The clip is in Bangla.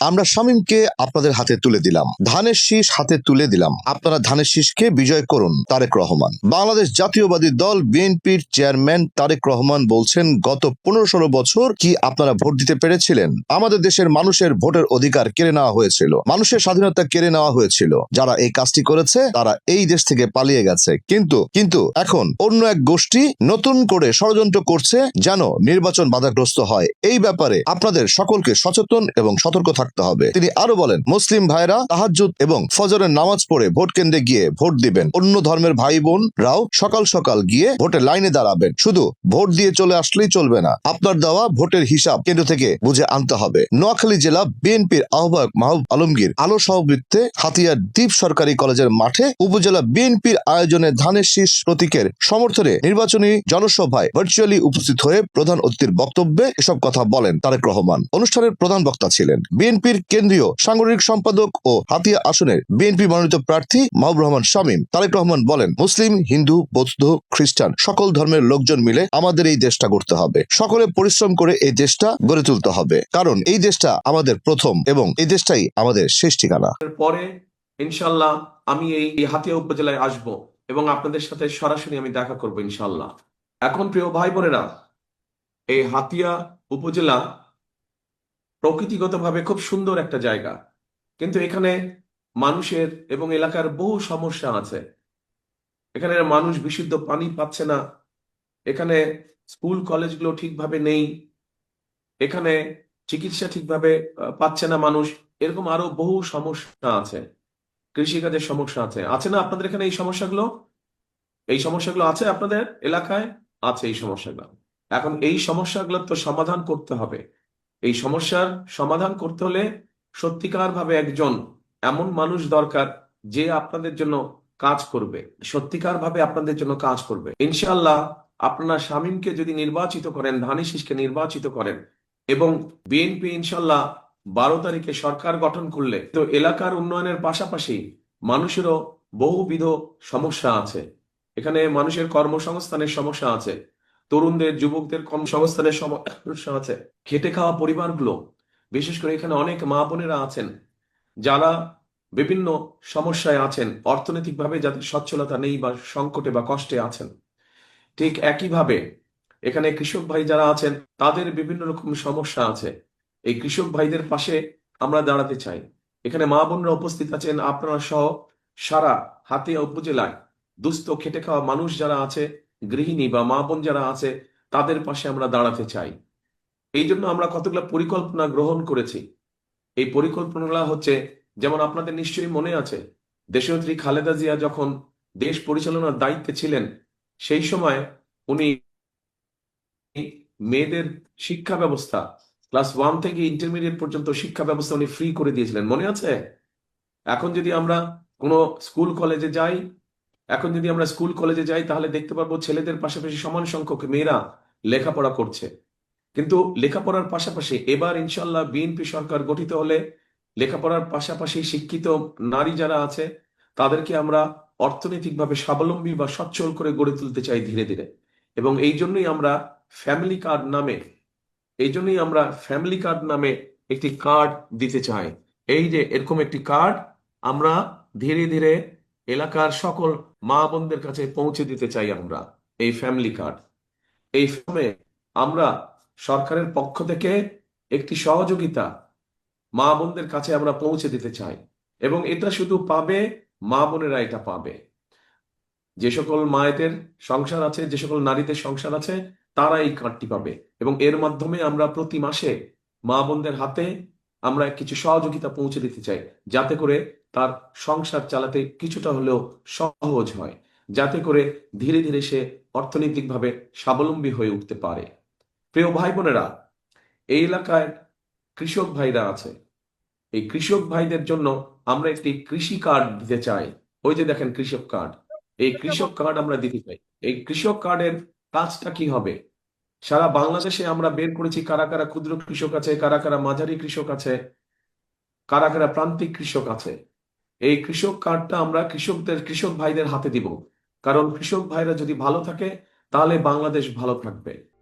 আমরা শামীমকে আপনাদের হাতে তুলে দিলাম। ধানের শীষ হাতে তুলে দিলাম। আপনারা ধানের শীষকে বিজয় করুন, তারেক রহমান। বাংলাদেশ জাতীয়বাদী দল, বিএনপির চেয়ারম্যান তারেক রহমান বলছেন, গত পনেরো ষোলো বছর কি আপনারা ভোট দিতে পেরেছিলেন? আমাদের দেশের মানুষের ভোটের অধিকার কেড়ে নেওয়া হয়েছিল। মানুষের স্বাধীনতা কেড়ে নেওয়া হয়েছিল। যারা এই কাজটি করেছে, তারা এই দেশ থেকে পালিয়ে গেছে। কিন্তু কিন্তু এখন অন্য এক গোষ্ঠী নতুন করে ষড়যন্ত্র করছে যেন নির্বাচন বাধাগ্রস্ত হয়। এই ব্যাপারে আপনাদের সকলকে সচেতন এবং সতর্ক থাকতে হবে। তিনি আরও বলেন, মুসলিম ভাইরা তাহাজ্জুদ এবং ফজরের নামাজ পড়ে ভোট কেন্দ্রে গিয়ে ভোট দিবেন। অন্য ধর্মের ভাই বোন রাও সকাল সকাল গিয়ে ভোটের লাইনে দাঁড়াবেন। শুধু ভোট দিয়ে চলে আসলেই চলবে না। আপনার দেওয়া ভোটের হিসাব কেন্দ্র থেকে বুঝে আনতে হবে। নোয়াখালী জেলা বিএনপির আহ্বায়ক মাহবুব আলমগীর আলো সহবৃত্তে হাতিয়ার দ্বীপ সরকারি কলেজের মাঠে উপজেলা বিএনপির আয়োজনে ধানের শীষ প্রতীকের সমর্থনে নির্বাচনী জনসভায় ভার্চুয়ালি উপস্থিত হয়ে প্রধান অতিথির বক্তব্যে এসব কথা বলেন তারেক রহমান। অনুষ্ঠানের প্রধান বক্তা ছিলেন বিএনপির কেন্দ্রীয় সাংগঠনিক সম্পাদক ও হাতিয়া আসনের বিএনপি মনোনীত প্রার্থী মাহবুব রহমান শামীম। তারেক রহমান বলেন, মুসলিম, হিন্দু, বৌদ্ধ, খ্রিস্টান, সকল ধর্মের লোকজন মিলে আমাদের এই দেশটা গড়তে হবে। সকলে পরিশ্রম করে এই দেশটা গড়ে তুলতে হবে। কারণ এই দেশটা আমাদের প্রথম এবং এই দেশটাই আমাদের শেষ ঠিকানা। পরে ইনশাল্লাহ আমি এই হাতিয়া উপজেলায় আসব এবং আপনাদের সাথে সরাসরি আমি দেখা করব ইনশাল্লাহ এখন প্রিয় ভাই বোনেরা এই হাতিয়া উপজেলা প্রকৃতিগতভাবে খুব সুন্দর একটা জায়গা। কিন্তু এখানে মানুষের এবং এলাকার বহু সমস্যা আছে। এখানে মানুষ বিশুদ্ধ পানি পাচ্ছে না। এখানে স্কুল, কলেজগুলো ঠিকভাবে নেই। এখানে চিকিৎসা ঠিকভাবে পাচ্ছে না মানুষ। এরকম আরও বহু সমস্যা আছে। কৃষিকাজের সমস্যা আছে। আছে না আপনাদের এখানে এই সমস্যাগুলো? এই সমস্যাগুলো আছে আপনাদের এলাকায়? আছে এই সমস্যাগুলো। এখন এই সমস্যাগুলোর তো সমাধান করতে হবে। এই সমস্যার সমাধান করতে হলে সত্যিকার ভাবে একজন এমন মানুষ দরকার যে আপনাদের জন্য কাজ করবে। সত্যিকার ভাবে আপনাদের জন্য কাজ করবে। ইনশাল্লাহ আপনারা শামীমকে যদি নির্বাচিত করেন ধানিশিসকে নির্বাচিত করেন এবং বিএনপি ইনশাল্লাহ বারো তারিখে সরকার গঠন করলে, তো এলাকার উন্নয়নের পাশাপাশি মানুষেরও বহুবিধ সমস্যা আছে। এখানে মানুষের কর্মসংস্থানের সমস্যা আছে। তরুণদের, যুবকদের কর্মসংস্থানের সমস্যা আছে। খেটে খাওয়া পরিবারগুলো, বিশেষ করে এখানে অনেক মা বোনেরা আছেন, যারা বিভিন্ন সমস্যায় আছেন, অর্থনৈতিকভাবে যাদের সচ্ছলতা নেই বা সংকটে বা কষ্টে আছেন। ঠিক একইভাবে এখানে কৃষক ভাই যারা আছেন, তাদের বিভিন্ন রকম সমস্যা আছে। এই কৃষক ভাইদের পাশে আমরা দাঁড়াতে চাই। এখানে মা বোনরা উপস্থিত আছেন, আপনারা সহ সারা হাতিয়া উপজেলায় দুস্থ খেটে খাওয়া মানুষ যারা আছে গৃহিণী বা মা বোন যারা আছে, তাদের পাশে আমরা দাঁড়াতে চাই। এই জন্য আমরা কতগুলো পরিকল্পনা গ্রহণ করেছি। এই পরিকল্পনাগুলো হচ্ছে, যেমন আপনাদের নিশ্চয়ই মনে আছে, দেশনেত্রী খালেদা জিয়া যখন দেশ পরিচালনার দায়িত্বে ছিলেন, সেই সময় উনি মেয়েদের শিক্ষা ব্যবস্থা, ক্লাস ওয়ান থেকে ইন্টারমিডিয়েট পর্যন্ত শিক্ষা ব্যবস্থা উনি ফ্রি করে দিয়েছিলেন। মনে আছে? এখন যদি আমরা কোনো স্কুল কলেজে যাই এখন যদি আমরা স্কুল, কলেজে যাই, তাহলে দেখতে পারব ছেলেদের পাশাপাশি সমান সংখ্যক মেয়েরা লেখাপড়া করছে। কিন্তু লেখাপড়ার পাশাপাশি এবার ইনশাল্লাহ বিএনপি সরকার গঠিত হলে লেখাপড়ার পাশাপাশি শিক্ষিত নারী যারা আছে, তাদেরকে আমরা অর্থনৈতিকভাবে স্বাবলম্বী বা সচ্ছল করে গড়ে তুলতে চাই ধীরে ধীরে। এবং এই জন্যই আমরা ফ্যামিলি কার্ড নামে, এই জন্যই আমরা ফ্যামিলি কার্ড নামে একটি কার্ড দিতে চাই। এই যে এরকম একটি কার্ড আমরা ধীরে ধীরে এলাকার সকল মা বোনদের কাছে পৌঁছে দিতে চাই আমরা, এই ফ্যামিলি কার্ড এই ফর্মে আমরা সরকারের পক্ষ থেকে একটি সহযোগিতা মা বোনদের কাছে আমরা পৌঁছে দিতে চাই এবং এটা শুধু পাবে মা বোনেরা এটা পাবে। যে সকল মায়েদের সংসার আছে, যে সকল নারীদের সংসার আছে, তারা এই কার্ডটি পাবে এবং এর মাধ্যমে আমরা প্রতি মাসে মা বোনদের হাতে আমরা কিছু সহযোগিতা পৌঁছে দিতে চাই, যাতে করে তার সংসার চালাতে কিছুটা হলেও সহজ হয়, যাতে করে ধীরে ধীরে সে অর্থনৈতিকভাবে স্বাবলম্বী হয়ে উঠতে পারে। প্রিয় ভাই বোনেরা এই এলাকায় কৃষক ভাইরা আছে। এই কৃষক ভাইদের জন্য আমরা একটি কৃষি কার্ড দিতে চাই। ওই যে দেখেন কৃষক কার্ড। এই কৃষক কার্ড আমরা দিতে চাই। এই কৃষক কার্ডের কাজটা কি হবে? সারা বাংলাদেশে আমরা বের করেছি কারা কারা ক্ষুদ্র কৃষক আছে, কারা কারা মাঝারি কৃষক আছে, কারা কারা প্রান্তিক কৃষক আছে। এই কৃষক কার্ডটা আমরা কৃষকদের, কৃষক ভাইদের হাতে দিব। কারণ কৃষক ভাইরা যদি ভালো থাকে, তাহলে বাংলাদেশ ভালো থাকবে।